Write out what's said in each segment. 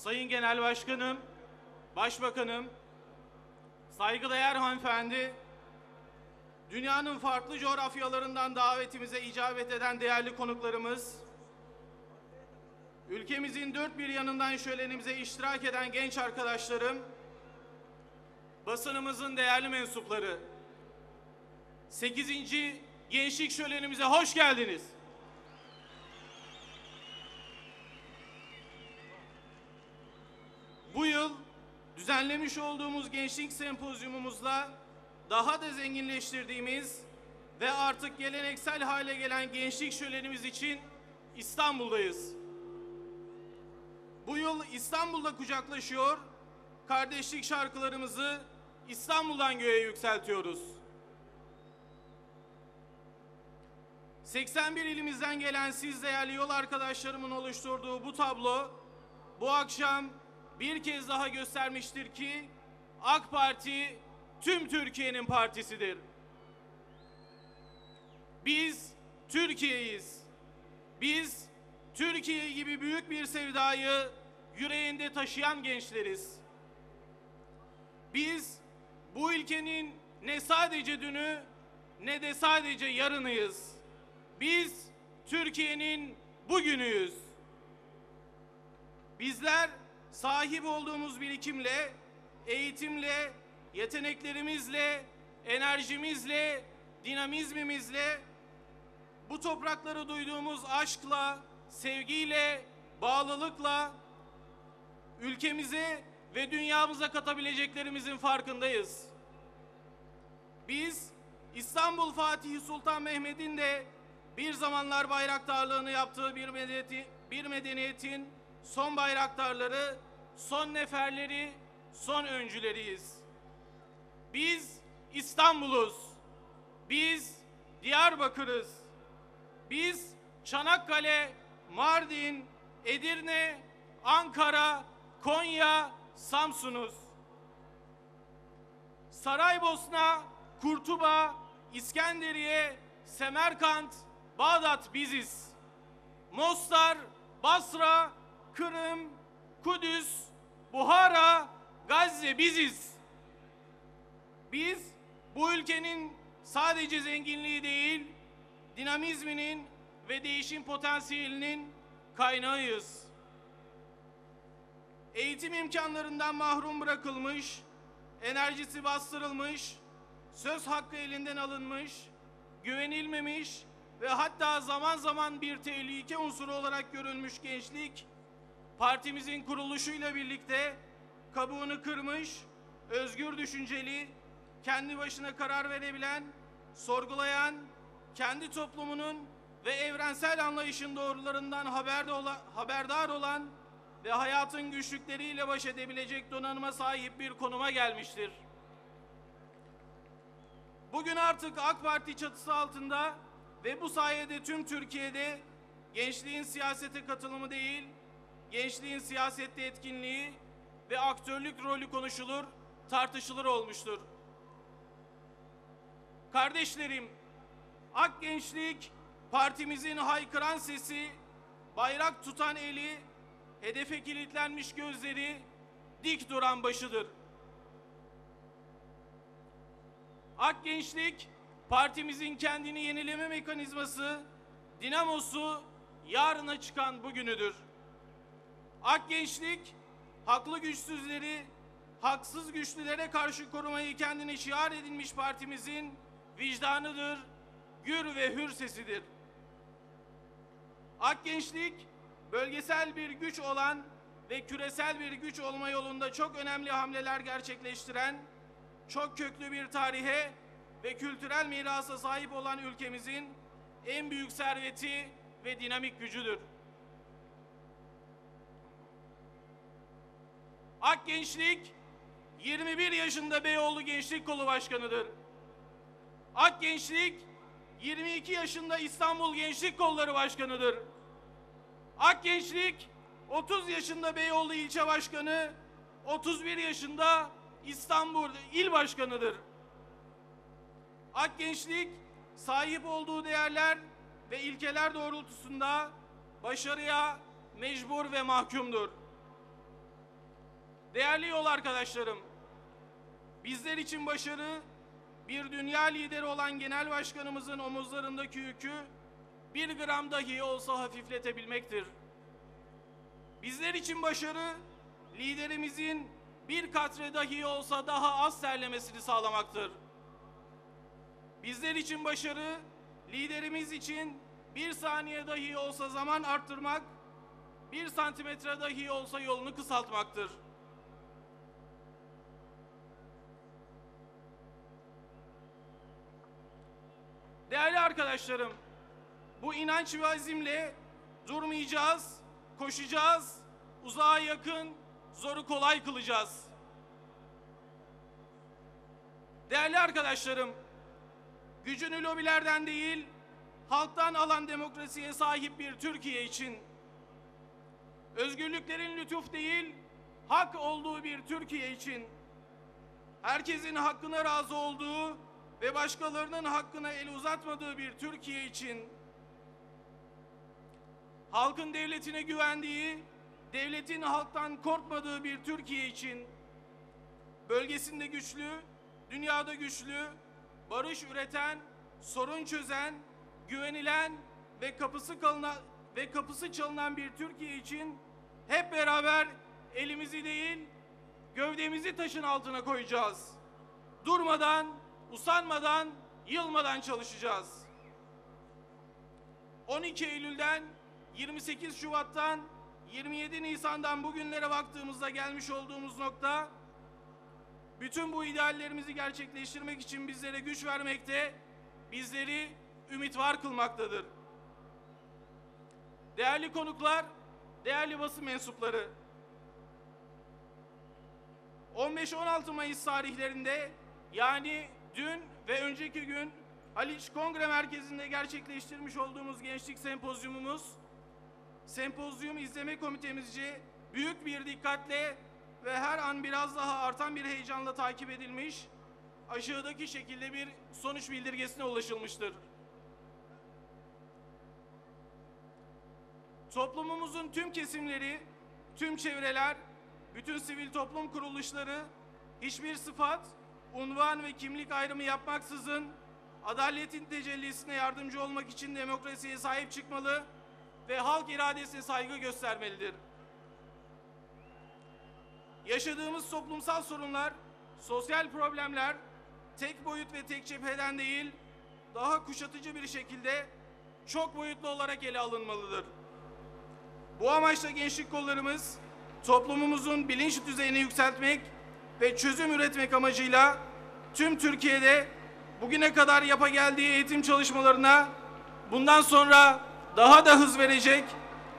Sayın Genel Başkanım, Başbakanım, saygıdeğer hanımefendi, dünyanın farklı coğrafyalarından davetimize icabet eden değerli konuklarımız, ülkemizin dört bir yanından şölenimize iştirak eden genç arkadaşlarım, basınımızın değerli mensupları, 8. Gençlik Şölenimize hoş geldiniz. Bu yıl düzenlemiş olduğumuz gençlik sempozyumumuzla daha da zenginleştirdiğimiz ve artık geleneksel hale gelen gençlik şölenimiz için İstanbul'dayız. Bu yıl İstanbul'da kucaklaşıyor, kardeşlik şarkılarımızı İstanbul'dan göğe yükseltiyoruz. 81 ilimizden gelen siz değerli yol arkadaşlarımın oluşturduğu bu tablo bu akşam bir kez daha göstermiştir ki AK Parti tüm Türkiye'nin partisidir. Biz Türkiye'yiz. Biz Türkiye gibi büyük bir sevdayı yüreğinde taşıyan gençleriz. Biz bu ülkenin ne sadece dünü ne de sadece yarınıyız. Biz Türkiye'nin bugünüyüz. Bizler sahip olduğumuz birikimle, eğitimle, yeteneklerimizle, enerjimizle, dinamizmimizle, bu topraklara duyduğumuz aşkla, sevgiyle, bağlılıkla ülkemize ve dünyamıza katabileceklerimizin farkındayız. Biz İstanbul Fatihi Sultan Mehmet'in de bir zamanlar bayraktarlığını yaptığı bir, medeniyeti, bir medeniyetin son bayraktarları, son neferleri, son öncüleriyiz. Biz İstanbul'uz. Biz Diyarbakır'ız. Biz Çanakkale, Mardin, Edirne, Ankara, Konya, Samsun'uz. Saraybosna, Kurtuba, İskenderiye, Semerkant, Bağdat biziz. Mostar, Basra, Kırım, Kudüs, Buhara, Gazze biziz. Biz bu ülkenin sadece zenginliği değil, dinamizminin ve değişim potansiyelinin kaynağıyız. Eğitim imkanlarından mahrum bırakılmış, enerjisi bastırılmış, söz hakkı elinden alınmış, güvenilmemiş ve hatta zaman zaman bir tehlike unsuru olarak görülmüş gençlik, partimizin kuruluşuyla birlikte kabuğunu kırmış, özgür düşünceli, kendi başına karar verebilen, sorgulayan, kendi toplumunun ve evrensel anlayışın doğrularından haberdar olan ve hayatın güçlükleriyle baş edebilecek donanıma sahip bir konuma gelmiştir. Bugün artık AK Parti çatısı altında ve bu sayede tüm Türkiye'de gençliğin siyasete katılımı değil, gençliğin siyasette etkinliği ve aktörlük rolü konuşulur, tartışılır olmuştur. Kardeşlerim, Ak Gençlik partimizin haykıran sesi, bayrak tutan eli, hedefe kilitlenmiş gözleri, dik duran başıdır. Ak Gençlik partimizin kendini yenileme mekanizması, dinamosu yarına çıkan bugünüdür. Ak Gençlik haklı güçsüzleri, haksız güçlülere karşı korumayı kendine şiar edinmiş partimizin vicdanıdır, gür ve hür sesidir. Ak Gençlik bölgesel bir güç olan ve küresel bir güç olma yolunda çok önemli hamleler gerçekleştiren, çok köklü bir tarihe ve kültürel mirasa sahip olan ülkemizin en büyük serveti ve dinamik gücüdür. Ak Gençlik 21 yaşında Beyoğlu Gençlik Kolu Başkanı'dır. Ak Gençlik 22 yaşında İstanbul Gençlik Kolları Başkanı'dır. Ak Gençlik 30 yaşında Beyoğlu İlçe Başkanı, 31 yaşında İstanbul İl Başkanı'dır. Ak Gençlik sahip olduğu değerler ve ilkeler doğrultusunda başarıya mecbur ve mahkumdur. Değerli yol arkadaşlarım, bizler için başarı bir dünya lideri olan genel başkanımızın omuzlarındaki yükü bir gram dahi olsa hafifletebilmektir. Bizler için başarı liderimizin bir katre dahi olsa daha az terlemesini sağlamaktır. Bizler için başarı liderimiz için bir saniye dahi olsa zaman arttırmak, bir santimetre dahi olsa yolunu kısaltmaktır. Değerli arkadaşlarım, bu inanç ve azimle durmayacağız, koşacağız, uzağa yakın, zoru kolay kılacağız. Değerli arkadaşlarım, gücünü lobilerden değil, halktan alan demokrasiye sahip bir Türkiye için, özgürlüklerin lütuf değil, hak olduğu bir Türkiye için, herkesin hakkına razı olduğu ve başkalarının hakkına el uzatmadığı bir Türkiye için, halkın devletine güvendiği, devletin halktan korkmadığı bir Türkiye için, bölgesinde güçlü, dünyada güçlü, barış üreten, sorun çözen, güvenilen ve kapısı kalına, ve kapısı çalınan bir Türkiye için hep beraber elimizi değil, gövdemizi taşın altına koyacağız. Durmadan, usanmadan, yılmadan çalışacağız. 12 Eylül'den 28 Şubat'tan 27 Nisan'dan bugünlere baktığımızda gelmiş olduğumuz nokta bütün bu ideallerimizi gerçekleştirmek için bizlere güç vermekte, bizleri ümit var kılmaktadır. Değerli konuklar, değerli basın mensupları, 15-16 Mayıs tarihlerinde yani dün ve önceki gün Haliç Kongre Merkezi'nde gerçekleştirmiş olduğumuz gençlik sempozyumumuz, sempozyum izleme komitemizce büyük bir dikkatle ve her an biraz daha artan bir heyecanla takip edilmiş, aşağıdaki şekilde bir sonuç bildirgesine ulaşılmıştır. Toplumumuzun tüm kesimleri, tüm çevreler, bütün sivil toplum kuruluşları hiçbir sıfat, unvan ve kimlik ayrımı yapmaksızın adaletin tecellisine yardımcı olmak için demokrasiye sahip çıkmalı ve halk iradesine saygı göstermelidir. Yaşadığımız toplumsal sorunlar, sosyal problemler tek boyut ve tek cepheden değil, daha kuşatıcı bir şekilde çok boyutlu olarak ele alınmalıdır. Bu amaçla gençlik kollarımız toplumumuzun bilinç düzeyini yükseltmek ve çözüm üretmek amacıyla tüm Türkiye'de bugüne kadar yapa geldiği eğitim çalışmalarına bundan sonra daha da hız verecek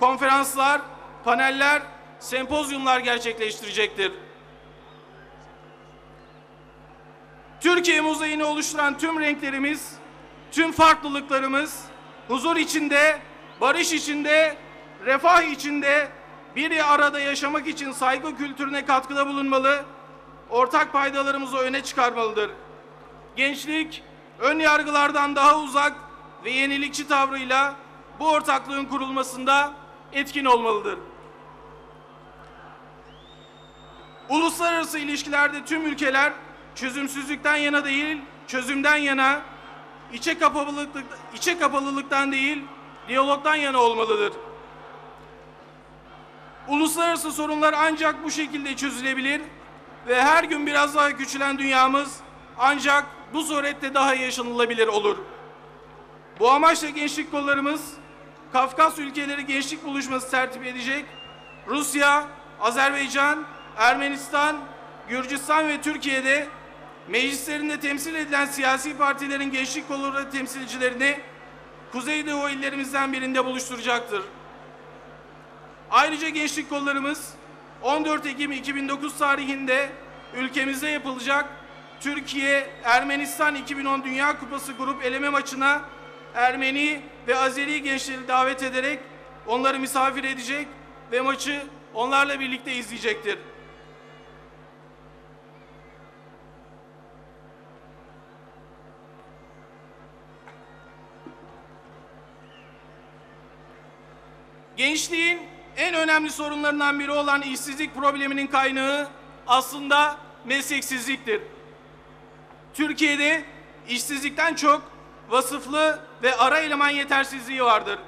konferanslar, paneller, sempozyumlar gerçekleştirecektir. Türkiye mozaiğini oluşturan tüm renklerimiz, tüm farklılıklarımız huzur içinde, barış içinde, refah içinde bir arada yaşamak için saygı kültürüne katkıda bulunmalı, ortak paydalarımızı öne çıkarmalıdır. Gençlik, ön yargılardan daha uzak ve yenilikçi tavrıyla bu ortaklığın kurulmasında etkin olmalıdır. Uluslararası ilişkilerde tüm ülkeler çözümsüzlükten yana değil, çözümden yana, içe kapalılık, içe kapalılıktan değil, diyalogdan yana olmalıdır. Uluslararası sorunlar ancak bu şekilde çözülebilir ve her gün biraz daha küçülen dünyamız ancak bu surette daha yaşanılabilir olur. Bu amaçla gençlik kollarımız Kafkas ülkeleri gençlik buluşması tertip edecek. Rusya, Azerbaycan, Ermenistan, Gürcistan ve Türkiye'de meclislerinde temsil edilen siyasi partilerin gençlik kolları temsilcilerini Kuzeydoğu illerimizden birinde buluşturacaktır. Ayrıca gençlik kollarımız 14 Ekim 2009 tarihinde ülkemizde yapılacak Türkiye Ermenistan 2010 Dünya Kupası grup eleme maçına Ermeni ve Azeri gençleri davet ederek onları misafir edecek ve maçı onlarla birlikte izleyecektir. Gençliğin en önemli sorunlarından biri olan işsizlik probleminin kaynağı aslında mesleksizliktir. Türkiye'de işsizlikten çok vasıflı ve ara eleman yetersizliği vardır.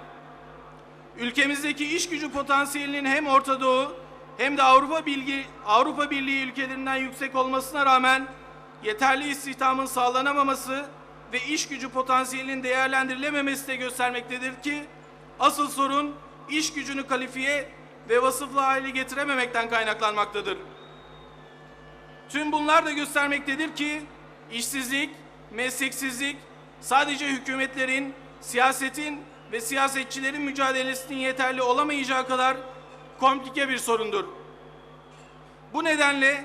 Ülkemizdeki iş gücü potansiyelinin hem Orta Doğu hem de Avrupa Bilgi Avrupa Birliği ülkelerinden yüksek olmasına rağmen yeterli istihdamın sağlanamaması ve iş gücü potansiyelinin değerlendirilememesi de göstermektedir ki asıl sorun iş gücünü kalifiye ve vasıflı hale getirememekten kaynaklanmaktadır. Tüm bunlar da göstermektedir ki işsizlik, mesleksizlik sadece hükümetlerin, siyasetin ve siyasetçilerin mücadelesinin yeterli olamayacağı kadar komplike bir sorundur. Bu nedenle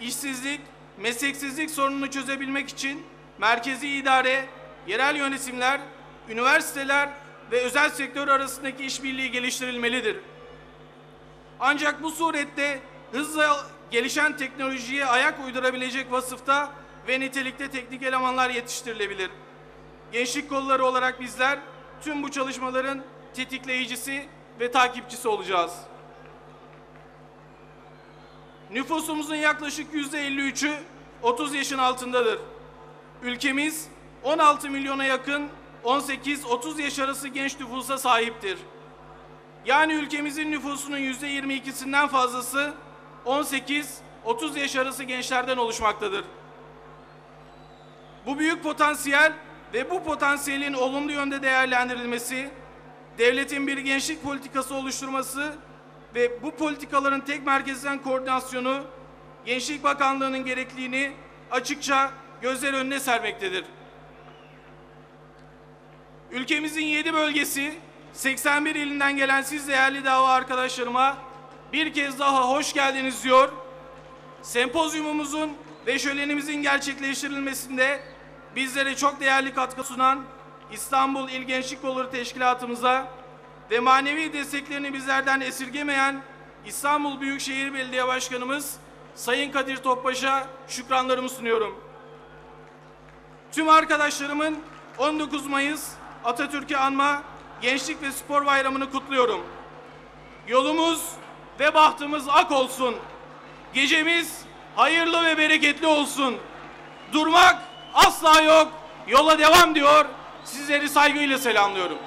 işsizlik, mesleksizlik sorununu çözebilmek için merkezi idare, yerel yönetimler, üniversiteler ve özel sektör arasındaki işbirliği geliştirilmelidir. Ancak bu surette hızla gelişen teknolojiye ayak uydurabilecek vasıfta ve nitelikte teknik elemanlar yetiştirilebilir. Gençlik kolları olarak bizler tüm bu çalışmaların tetikleyicisi ve takipçisi olacağız. Nüfusumuzun yaklaşık yüzde 53'ü 30 yaşın altındadır. Ülkemiz 16 milyona yakın 18-30 yaş arası genç nüfusa sahiptir. Yani ülkemizin nüfusunun yüzde 22'sinden fazlası 18-30 yaş arası gençlerden oluşmaktadır. Bu büyük potansiyel ve bu potansiyelin olumlu yönde değerlendirilmesi, devletin bir gençlik politikası oluşturması ve bu politikaların tek merkezden koordinasyonu Gençlik Bakanlığı'nın gerekliliğini açıkça gözler önüne sermektedir. Ülkemizin 7 bölgesi 81 ilinden gelen siz değerli dava arkadaşlarıma bir kez daha hoş geldiniz diyor. Sempozyumumuzun ve şölenimizin gerçekleştirilmesinde bizlere çok değerli katkı sunan İstanbul İl Gençlik Kolları Teşkilatımıza ve manevi desteklerini bizlerden esirgemeyen İstanbul Büyükşehir Belediye Başkanımız Sayın Kadir Topbaş'a şükranlarımı sunuyorum. Tüm arkadaşlarımın 19 Mayıs Atatürk'ü anma Gençlik ve Spor Bayramı'nı kutluyorum. Yolumuz ve bahtımız ak olsun. Gecemiz hayırlı ve bereketli olsun. Durmak asla yok. Yola devam diyor. Sizleri saygıyla selamlıyorum.